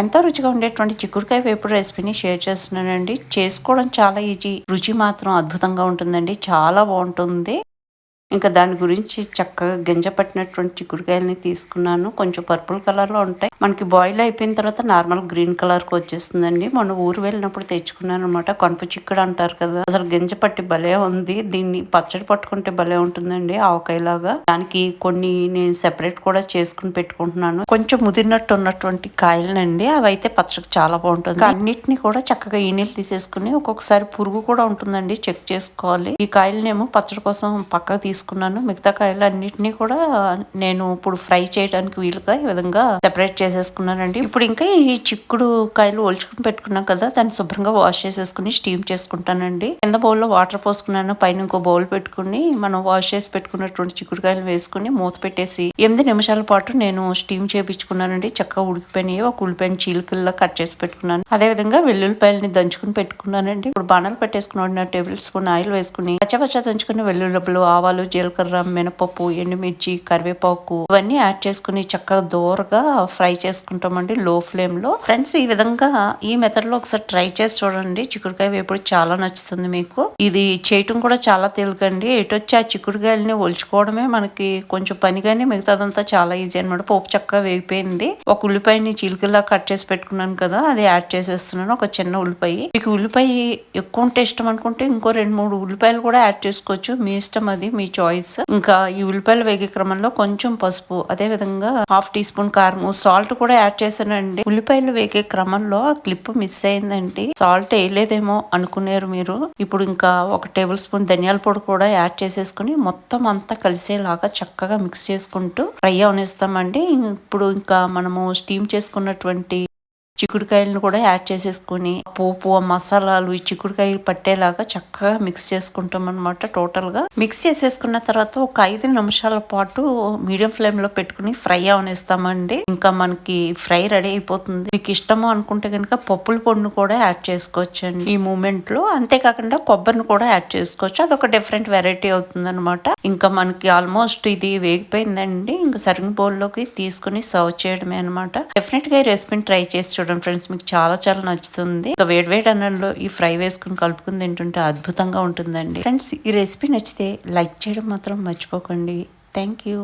ఎంతో రుచిగా ఉండేటువంటి చిక్కుడుకాయ వేపుడు రెసిపీని షేర్ చేస్తున్నానండి. చేసుకోవడం చాలా ఈజీ. రుచి మాత్రం అద్భుతంగా ఉంటుందండి. చాలా బాగుంటుంది. ఇంకా దాని గురించి చక్కగా గింజ పట్టినటువంటి చిక్కుడుకాయలని తీసుకున్నాను. కొంచెం పర్పుల్ కలర్లో ఉంటాయి. మనకి బాయిల్ అయిపోయిన తర్వాత నార్మల్ గ్రీన్ కలర్కి వచ్చేస్తుందండి. మొన్న ఊరు వెళ్ళినప్పుడు తెచ్చుకున్నాను అనమాట కనుపు చిక్కుడు అంటారు కదా. అసలు గింజ పట్టి భలే ఉంది. దీన్ని పచ్చడి పట్టుకుంటే భలే ఉంటుందండి ఆవకాయలాగా. దానికి కొన్ని నేను సెపరేట్ కూడా చేసుకుని పెట్టుకుంటున్నాను. కొంచెం ముదిరినట్టు ఉన్నటువంటి కాయలనండి. అవి అయితే పచ్చడికి చాలా బాగుంటుంది. అన్నిటిని కూడా చక్కగా ఈ నీళ్ళు తీసేసుకుని ఒక్కొక్కసారి పురుగు కూడా ఉంటుందండి. చెక్ చేసుకోవాలి. ఈ కాయలనేమో పచ్చడి కోసం పక్కకు తీసుకు తీసుకున్నాను మిగతా కాయలు అన్నిటినీ కూడా నేను ఇప్పుడు ఫ్రై చేయడానికి వీలుగా ఈ విధంగా సెపరేట్ చేసేసుకున్నానండి. ఇప్పుడు ఇంకా ఈ చిక్కుడు కాయలు ఒలుచుకుని పెట్టుకున్నాం కదా దాన్ని శుభ్రంగా వాష్ చేసేసుకుని స్టీమ్ చేసుకుంటానండి. కింద బౌల్లో వాటర్ పోసుకున్నాను పైన ఇంకో బౌల్ పెట్టుకుని మనం వాష్ చేసి పెట్టుకున్నటువంటి చిక్కుడుకాయలు వేసుకుని మూత పెట్టేసి ఎనిమిది నిమిషాల పాటు నేను స్టీమ్ చేపించుకున్నానండి. చక్కగా ఉడికిపోయినాయి ఒక ఉల్లిపాయని చీలికల్లా కట్ చేసి పెట్టుకున్నాను. అదే విధంగా వెల్లుల్లిపాయలని దంచుకుని పెట్టుకున్నానండి. ఇప్పుడు బాణాలు పెట్టేసుకున్న టేబుల్ స్పూన్ ఆయిల్ వేసుకుని పచ్చపచ్చ దంచుకున్న వెల్లుల్లిపలు ఆవాలు జీలకర్ర మినపప్పు ఎండుమిర్చి కరివేపాకు ఇవన్నీ యాడ్ చేసుకుని చక్కగా దూరగా ఫ్రై చేసుకుంటామండి లో ఫ్లేమ్లో ఫ్రెండ్స్ ఈ విధంగా ఈ మెథడ్లో ఒకసారి ట్రై చేసి చూడండి. చిక్కుడుకాయ వేపుడు చాలా నచ్చుతుంది మీకు. ఇది చేయటం కూడా చాలా తేలికండి. ఎటొచ్చి ఆ చిక్కుడుకాయలని ఒలుచుకోవడమే మనకి కొంచెం పని కానీ మిగతాదంతా చాలా ఈజీ అనమాట పోపు చక్కగా వేగిపోయింది. ఒక ఉల్లిపాయని చిలుకల్లా కట్ చేసి పెట్టుకున్నాను కదా అది యాడ్ చేసేస్తున్నాను. ఒక చిన్న ఉల్లిపాయ. మీకు ఉల్లిపాయ ఎక్కువ ఉంటే ఇష్టం అనుకుంటే ఇంకో రెండు మూడు ఉల్లిపాయలు కూడా యాడ్ చేసుకోవచ్చు. మీ ఇష్టం అది మీ చాయిస్ ఇంకా ఈ ఉల్లిపాయలు వేగే క్రమంలో కొంచెం పసుపు అదే విధంగా హాఫ్ టీ స్పూన్ కారం సాల్ట్ కూడా యాడ్ చేశానండి. ఉల్లిపాయలు వేగే క్రమంలో ఆ క్లిప్ మిస్ అయిందండి. సాల్ట్ వేయలేదేమో అనుకున్నారు మీరు. ఇప్పుడు ఇంకా ఒక టేబుల్ స్పూన్ ధనియాల పొడి కూడా యాడ్ చేసేసుకుని మొత్తం అంతా కలిసేలాగా చక్కగా మిక్స్ చేసుకుంటూ ఫ్రై అవనిస్తామండి. ఇప్పుడు ఇంకా మనము స్టీమ్ చేసుకున్నటువంటి చిక్కుడుకాయలను కూడా యాడ్ చేసేసుకుని పోపు మసాలాలు ఈ చిక్కుడుకాయలు పట్టేలాగా చక్కగా మిక్స్ చేసుకుంటాం అనమాట టోటల్గా మిక్స్ చేసేసుకున్న తర్వాత ఒక ఐదు నిమిషాల పాటు మీడియం ఫ్లేమ్లో పెట్టుకుని ఫ్రై అవనిస్తామండి. ఇంకా మనకి ఫ్రై రెడీ అయిపోతుంది. మీకు ఇష్టము అనుకుంటే కనుక పప్పుల పొడిని కూడా యాడ్ చేసుకోవచ్చు అండి ఈ మూమెంట్లో అంతేకాకుండా కొబ్బరిని కూడా యాడ్ చేసుకోవచ్చు. అదొక డిఫరెంట్ వెరైటీ అవుతుంది అనమాట ఇంకా మనకి ఆల్మోస్ట్ ఇది వేగిపోయిందండి. ఇంకా సర్వింగ్ బౌల్లోకి తీసుకుని సర్వ్ చేయడమే అనమాట డెఫినెట్గా ఈ రెసిపీని ట్రై చేసి చూడండి. చూడండి ఫ్రెండ్స్ మీకు చాలా చాలా నచ్చుతుంది. ఒక వేడి అన్నంలో ఈ ఫ్రై వేసుకుని కలుపుకుని తింటుంటే అద్భుతంగా ఉంటుందండి. ఫ్రెండ్స్ ఈ రెసిపీ నచ్చితే లైక్ చేయడం మాత్రం మర్చిపోకండి. Thank you.